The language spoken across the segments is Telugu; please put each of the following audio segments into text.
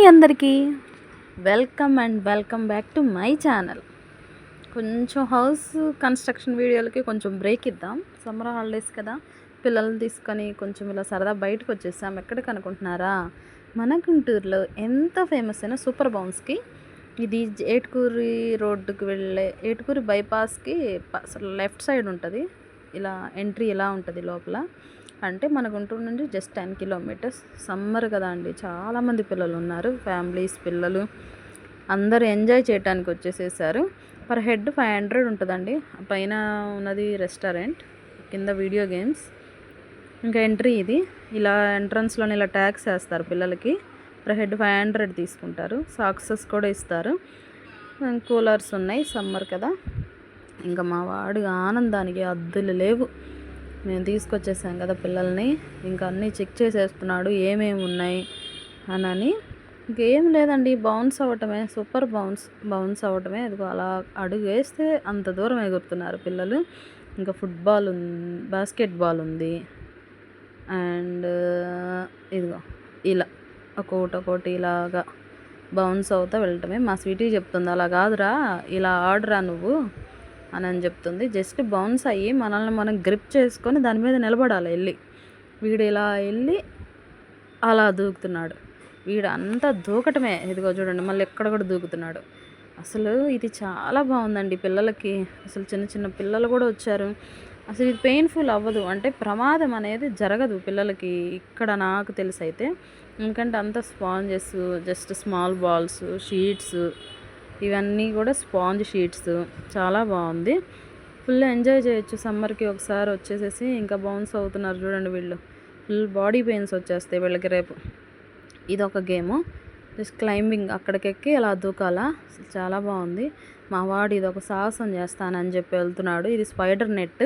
మీ అందరికీ. Welcome and welcome back to my channel. కొంచెం హౌస్ కన్స్ట్రక్షన్ వీడియోలకి కొంచెం బ్రేక్ ఇద్దాం. సమ్మర్ హాలిడేస్ కదా. పిల్లల్ని తీసుకొని కొంచెం ఇలా సరదా బయటకు వచ్చేసాం. ఎక్కడికి అనుకుంటున్నారా మన గుంటూరులో ఎంత ఫేమస్ అయిన సూపర్ బౌన్స్కి ఇది ఏటుకూరి రోడ్డుకి వెళ్ళే ఏటుకూరి బైపాస్కి లెఫ్ట్ సైడ్ ఉంటుంది. ఇలా ఎంట్రీ ఇలా ఉంటుంది లోపల? అంటే మన గుంటూరు నుండి జస్ట్ టెన్ కిలోమీటర్స్. సమ్మర్ కదా అండి. చాలామంది పిల్లలు ఉన్నారు. ఫ్యామిలీస్ పిల్లలు అందరు ఎంజాయ్ చేయడానికి వచ్చేసేసారు. పర్ హెడ్ ఫైవ్ హండ్రెడ్ ఉంటుందండి. పైన ఉన్నది రెస్టారెంట్ కింద వీడియో గేమ్స్. ఇంకా ఎంట్రీ ఇది. ఇలా ఎంట్రన్స్లోనే ఇలా ట్యాక్స్ వేస్తారు పిల్లలకి. పర్ హెడ్ ఫైవ్ హండ్రెడ్ తీసుకుంటారు. సాక్సెస్ కూడా ఇస్తారు. కూలర్స్ ఉన్నాయి. సమ్మర్ కదా. ఇంకా మా వాడు ఆనందానికి అద్దులు లేవు. మేము తీసుకొచ్చేసాం కదా పిల్లల్ని. ఇంకా అన్నీ చెక్ చేసేస్తున్నాడు ఏమేమి ఉన్నాయి అని ఇంకేం లేదండి బౌన్స్ అవ్వటమే సూపర్ బౌన్స్ బౌన్స్ అవ్వటమే. ఇదిగో అలా అడుగు వేస్తే అంత దూరం ఎగురుతున్నారు పిల్లలు. ఇంకా ఫుట్బాల్ ఉంది బాస్కెట్బాల్ ఉంది. అండ్ ఇదిగో ఇలా ఒక్కొక్కటి ఒకటి ఇలాగా బౌన్స్ అవుతా వెళ్ళటమే. మా స్వీటీ చెప్తుంది అలా కాదురా ఇలా ఆడరా నువ్వు. అని అని చెప్తుంది. జస్ట్ బౌన్స్ అయ్యి మనల్ని మనం గ్రిప్ చేసుకొని దాని మీద నిలబడాలి వెళ్ళి. వీడు ఇలా వెళ్ళి అలా దూకుతున్నాడు. వీడు అంతా దూకటమే. ఇదిగో చూడండి మళ్ళీ ఎక్కడ కూడా దూకుతున్నాడు. అసలు ఇది చాలా బాగుందండి పిల్లలకి. అసలు చిన్న చిన్న పిల్లలు కూడా వచ్చారు. అసలు ఇది పెయిన్ఫుల్ అవ్వదు. అంటే ప్రమాదం అనేది జరగదు పిల్లలకి. ఇక్కడ నాకు తెలిసి అయితే ఎందుకంటే అంత sponges just small balls sheets ఇవన్నీ కూడా స్పాంజ్ షీట్స్. చాలా బాగుంది. ఫుల్ ఎంజాయ్ చేయొచ్చు సమ్మర్కి ఒకసారి వచ్చేసేసి ఇంకా బౌన్స్ అవుతున్నారు చూడండి వీళ్ళు. ఫుల్ బాడీ పెయిన్స్ వచ్చేస్తాయి వీళ్ళకి రేపు. ఇది ఒక గేము. జస్ట్ క్లైంబింగ్ అక్కడికెక్కి అలా దూకాలా చాలా బాగుంది. మా వాడు ఇది ఒక సాహసం చేస్తానని చెప్పి వెళ్తున్నాడు. ఇది స్పైడర్ నెట్.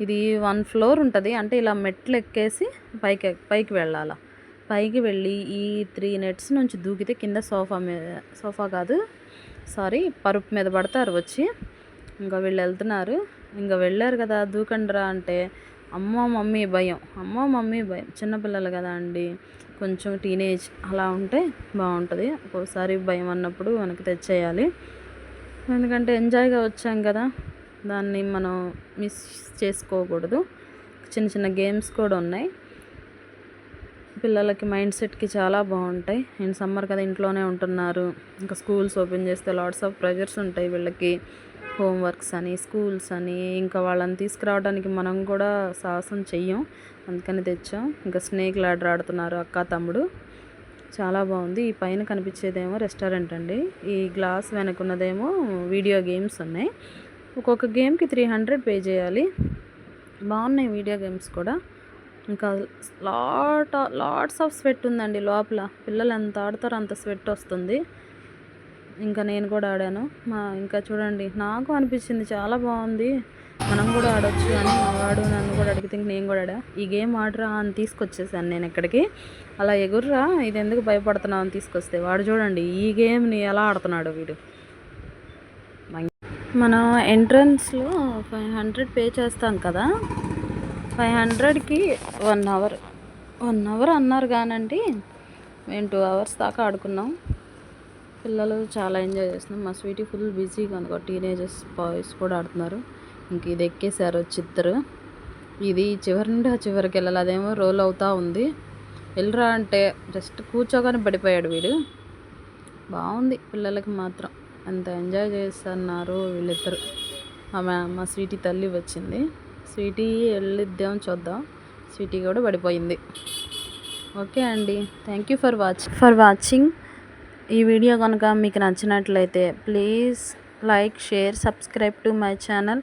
ఇది వన్ ఫ్లోర్ ఉంటుంది. అంటే ఇలా మెట్లు ఎక్కేసి పైకి పైకి వెళ్ళాలా. పైకి వెళ్ళి ఈ త్రీ నెట్స్ నుంచి దూకితే కింద సోఫా మీద సోఫా కాదు. సారీ పరుపు మీద పడతారు వచ్చి. ఇంకా వీళ్ళు వెళ్తున్నారు. ఇంకా వెళ్ళారు కదా దూకండ్రా అంటే. అమ్మ మమ్మీ భయం. అమ్మ మమ్మీ భయం. చిన్నపిల్లలు కదా అండి. కొంచెం టీనేజ్ అలా ఉంటే బాగుంటుంది. ఒక్కోసారి భయం అన్నప్పుడు మనకి తెచ్చేయాలి. ఎందుకంటే ఎంజాయ్గా వచ్చాం కదా. దాన్ని మనం మిస్ చేసుకోకూడదు. చిన్న చిన్న గేమ్స్ కూడా ఉన్నాయి. పిల్లలకి మైండ్ సెట్కి చాలా బాగుంటాయి. నేను సమ్మర్ కదా ఇంట్లోనే ఉంటున్నారు. ఇంకా స్కూల్స్ ఓపెన్ చేస్తే లాట్స్ ఆఫ్ ప్రెజర్స్ ఉంటాయి వీళ్ళకి. హోంవర్క్స్ అని స్కూల్స్ అని ఇంకా వాళ్ళని తీసుకురావడానికి మనం కూడా సాహసం చెయ్యం. అందుకని తెచ్చాం. ఇంకా స్నేక్ లాడర్ ఆడుతున్నారు అక్క తమ్ముడు. చాలా బాగుంది. ఈ పైన కనిపించేదేమో రెస్టారెంట్ అండి. ఈ గ్లాస్ వెనకున్నదేమో వీడియో గేమ్స్ ఉన్నాయి. ఒక్కొక్క గేమ్కి త్రీ హండ్రెడ్ పే చేయాలి. బాగున్నాయి వీడియో గేమ్స్ కూడా. ఇంకా లాట్ లాట్స్ ఆఫ్ స్వెట్ ఉందండి లోపల. పిల్లలు ఎంత ఆడతారో అంత స్వెట్ వస్తుంది. ఇంకా నేను కూడా ఆడాను. మా ఇంకా చూడండి నాకు అనిపించింది చాలా బాగుంది. మనం కూడా ఆడొచ్చు అని మా వాడు నన్ను కూడా అడిగితే నేను కూడా ఆడా. ఈ గేమ్ ఆడరా అని తీసుకొచ్చేసాను నేను ఇక్కడికి. అలా ఎగుర్రా ఇది ఎందుకు భయపడుతున్నావు అని తీసుకొస్తే. వాడు చూడండి ఈ గేమ్ని ఎలా ఆడుతున్నాడు వీడు. మనం ఎంట్రన్స్లో ఫైవ్ హండ్రెడ్ పే చేస్తాం కదా. ఫైవ్ హండ్రెడ్కి వన్ అవర్. వన్ అవర్ అన్నారు కానండి. మేము టూ అవర్స్ దాకా ఆడుకున్నాం. పిల్లలు చాలా ఎంజాయ్ చేస్తున్నాం మా స్వీటీ ఫుల్ బిజీగా కనుక టీనేజర్స్ బాయ్స్ కూడా ఆడుతున్నారు. ఇంక ఇది ఎక్కేసారు చిత్తరు ఇది చివరి నుండి ఆ చివరికి వెళ్ళాలి. అదేమో రోల్ అవుతూ ఉంది. వెళ్ళరా అంటే జస్ట్ కూర్చోగానే పడిపోయాడు వీడు. బాగుంది. పిల్లలకి మాత్రం ఎంత ఎంజాయ్ చేస్తున్నారు వీళ్ళిద్దరు. ఆమె మా స్వీటీ తల్లి వచ్చింది. స్వీటీ వెళ్ళిద్దాం చూద్దాం. స్వీటీ కూడా పడిపోయింది. ఓకే అండి. Thank you for watch for watching ఈ వీడియో కనుక మీకు నచ్చినట్లయితే please like share subscribe to my channel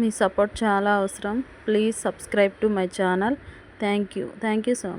me support చాలా అవసరం. Please subscribe to my channel thank you thank you so much